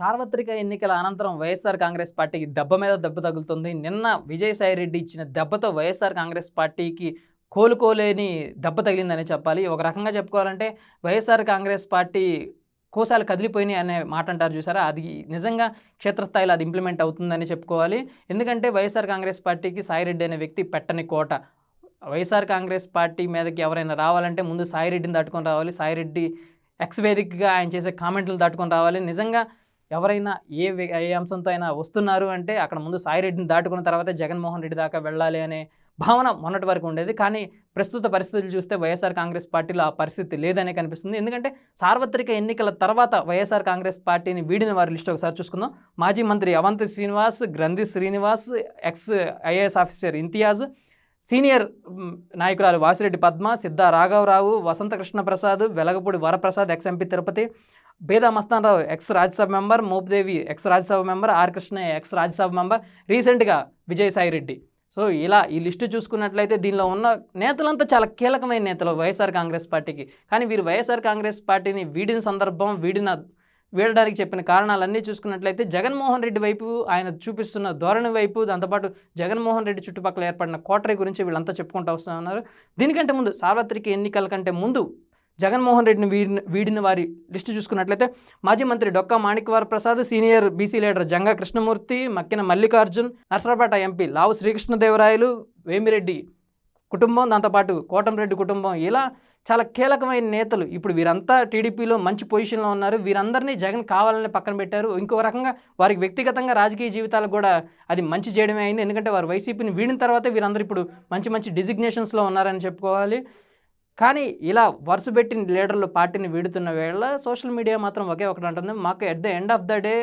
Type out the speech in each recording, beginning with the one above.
సార్వత్రిక ఎన్నికల అనంతరం వైఎస్ఆర్ కాంగ్రెస్ పార్టీకి దెబ్బ మీద దెబ్బ తగులుతుంది. నిన్న విజయసాయి రెడ్డి ఇచ్చిన దెబ్బతో వైఎస్ఆర్ కాంగ్రెస్ పార్టీకి కోలుకోలేని దెబ్బ తగిలిందని చెప్పాలి. ఒక రకంగా చెప్పుకోవాలంటే వైఎస్ఆర్ కాంగ్రెస్ పార్టీ కోసాలు కదిలిపోయినాయి అనే మాట అంటారు చూసారా? అది నిజంగా క్షేత్రస్థాయిలో అది ఇంప్లిమెంట్ అవుతుందని చెప్పుకోవాలి. ఎందుకంటే వైఎస్ఆర్ కాంగ్రెస్ పార్టీకి సాయిరెడ్డి అనే వ్యక్తి పెట్టని కోట. వైఎస్ఆర్ కాంగ్రెస్ పార్టీ మీదకి ఎవరైనా రావాలంటే ముందు సాయిరెడ్డిని దాటుకొని రావాలి. సాయిరెడ్డి ఎక్స్ వేదికగా ఆయన చేసే కామెంట్లు దాటుకొని రావాలి. నిజంగా ఎవరైనా ఏ ఏ అంశంతో అయినా వస్తున్నారు అంటే అక్కడ ముందు సాయిరెడ్డిని దాటుకున్న తర్వాత జగన్మోహన్ రెడ్డి దాకా వెళ్ళాలి అనే భావన మొన్నటి వరకు ఉండేది. కానీ ప్రస్తుత పరిస్థితులు చూస్తే వైఎస్ఆర్ కాంగ్రెస్ పార్టీలో ఆ పరిస్థితి లేదనే కనిపిస్తుంది. ఎందుకంటే సార్వత్రిక ఎన్నికల తర్వాత వైఎస్ఆర్ కాంగ్రెస్ పార్టీని వీడిన వారి లిస్ట్ ఒకసారి చూసుకుందాం. మాజీ మంత్రి Avanthi Srinivas Grandhi Srinivas ex IAS officer Imtiaz senior నాయకురాలు వాసిరెడ్డి పద్మ సిద్ధ రాఘవరావు Vasantha Krishna Prasad Velagapudi Varaprasad ex MP Tirupati Beda Mastanarao ex Rajya Sabha member Mopidevi ex Rajya Sabha member R Krishnaiah ex Rajya Sabha member రీసెంట్గా Vijayasai Reddy. So ఇలా ఈ list చూసుకున్నట్లయితే దీనిలో ఉన్న నేతలంతా చాలా కీలకమైన నేతలు వైఎస్ఆర్ కాంగ్రెస్ పార్టీకి. కానీ వీరు వైఎస్ఆర్ కాంగ్రెస్ పార్టీని వీడిన సందర్భం వీడిన వీడడానికి చెప్పిన కారణాలన్నీ చూసుకున్నట్లయితే జగన్మోహన్ రెడ్డి వైపు ఆయన చూపిస్తున్న ధోరణి వైపు దాంతోపాటు జగన్మోహన్ రెడ్డి చుట్టుపక్కల ఏర్పడిన కోటరీ గురించి వీళ్ళంతా చెప్పుకుంటూ వస్తున్నారు దీనికంటే ముందు సార్వత్రిక ఎన్నికల కంటే ముందు జగన్మోహన్ రెడ్డిని వీడిన వీడిన వారి లిస్టు చూసుకున్నట్లయితే మాజీ మంత్రి Dokka Manikyavara Prasad senior BC leader Janga Krishnamurthy Makkina Mallikarjun Narasaraopet MP Lavu Srikrishnadevarayalu Vemireddy కుటుంబం దాంతోపాటు కోటంరెడ్డి కుటుంబం. ఇలా చాలా కీలకమైన నేతలు. ఇప్పుడు వీరంతా టీడీపీలో మంచి పొజిషన్లో ఉన్నారు. వీరందరినీ జగన్ కావాలని పక్కన పెట్టారు. ఇంకో రకంగా వారికి వ్యక్తిగతంగా రాజకీయ జీవితాలకు కూడా అది మంచి చేయడమే అయింది. ఎందుకంటే వారు వైసీపీని వీడిన తర్వాతే వీరందరూ ఇప్పుడు మంచి మంచి డిజిగ్నేషన్స్లో ఉన్నారని చెప్పుకోవాలి. కానీ ఇలా వరుస పెట్టిన లీడర్లు పార్టీని వీడుతున్న వేళ సోషల్ మీడియా మాత్రం ఒకే ఒకటి అంటుంది. మాకు at the end of the day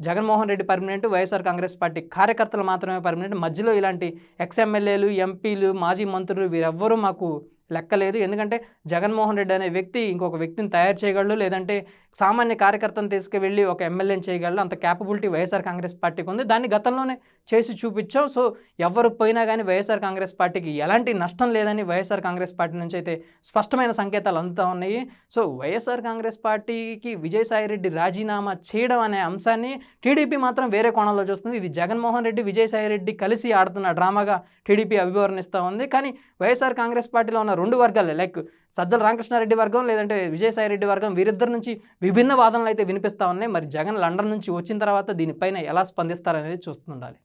Jaganmohan Reddy permanent YSR Congress party కార్యకర్తలు మాత్రమే పర్మనెంట్. మధ్యలో ఇలాంటి ఎక్స్ ఎమ్మెల్యేలు ఎంపీలు మాజీ మంత్రులు వీరెవ్వరూ మాకు లెక్కలేదు ఎందుకంటే జగన్మోహన్ రెడ్డి అనే వ్యక్తి ఇంకొక వ్యక్తిని తయారు చేయగలడు లేదంటే సామాన్య కార్యకర్తను తీసుకువెళ్ళి ఒక ఎమ్మెల్యేని చేయగలడు. అంత క్యాపబిలిటీ వైఎస్ఆర్ కాంగ్రెస్ పార్టీకి ఉంది. దాన్ని గతంలోనే చేసి చూపించాం. సో ఎవరు పోయినా కానీ వైఎస్ఆర్ కాంగ్రెస్ పార్టీకి ఎలాంటి నష్టం లేదని వైఎస్ఆర్ కాంగ్రెస్ పార్టీ నుంచి అయితే స్పష్టమైన సంకేతాలు అందుతూ ఉన్నాయి. సో వైఎస్ఆర్ కాంగ్రెస్ పార్టీకి విజయసాయిరెడ్డి రాజీనామా చేయడం అనే అంశాన్ని టీడీపీ మాత్రం వేరే కోణంలో చూస్తుంది. ఇది జగన్మోహన్ రెడ్డి విజయసాయిరెడ్డి కలిసి ఆడుతున్న డ్రామాగా టీడీపీ అభివర్ణిస్తూ ఉంది. కానీ వైఎస్ఆర్ కాంగ్రెస్ పార్టీలో ఉన్న రెండు వర్గాలు. లైక్ సజ్జల రామకృష్ణారెడ్డి వర్గం లేదంటే విజయసాయిరెడ్డి వర్గం వీరిద్దరి నుంచి విభిన్న వాదనలు అయితే వినిపిస్తూ ఉన్నాయి. మరి జగన్ లండన్ నుంచి వచ్చిన తర్వాత దీనిపైన ఎలా స్పందిస్తారనేది చూస్తుండాలి.